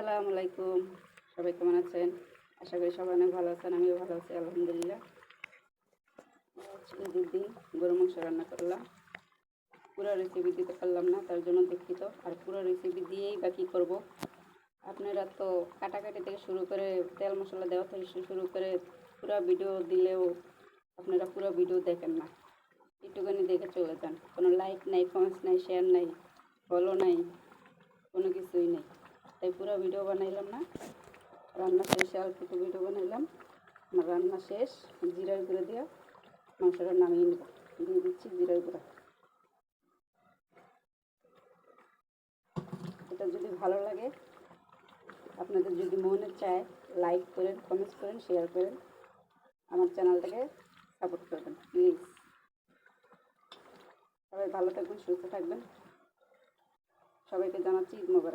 আসসালামু আলাইকুম। সবাই কেমন আছেন? আশা করি সবাই অনেক ভালো আছেন, আমিও ভালো আছি, আলহামদুলিল্লাহ। ঈদের দিন গরু মাংস রান্না করলাম। পুরো রেসিপি দিতে পারলাম না, তার জন্য দুঃখিত। আর পুরো রেসিপি দিয়েই বা কী করব? আপনারা তো কাটাকাটি থেকে শুরু করে তেল মশলা দেওয়া থেকে শুরু করে পুরো ভিডিও দিলেও আপনারা পুরো ভিডিও দেখেন না। একটুখানি দেখে চলে যান। কোনো লাইক নাই কমেন্টস নাই শেয়ার নাই ফলো নাই, কোনো কিছুই নেই। তাই পুরো ভিডিও বানাইলাম না। রান্না শেষে অল্প একটু ভিডিও বানাইলাম। আমার রান্না শেষ, জিরার গুঁড়ো দিয়ে মাংসটা নামিয়ে নেব। দিয়ে দিচ্ছি জিরার গুঁড়া। এটা যদি ভালো লাগে, আপনাদের যদি মনে চায় লাইক করেন কমেন্টস করেন শেয়ার করেন, আমার চ্যানেলটাকে সাপোর্ট করবেন প্লিজ সবাই ভালো থাকবেন, সুস্থ থাকবেন। সবাইকে জানাচ্ছি ঈদ হাফেজ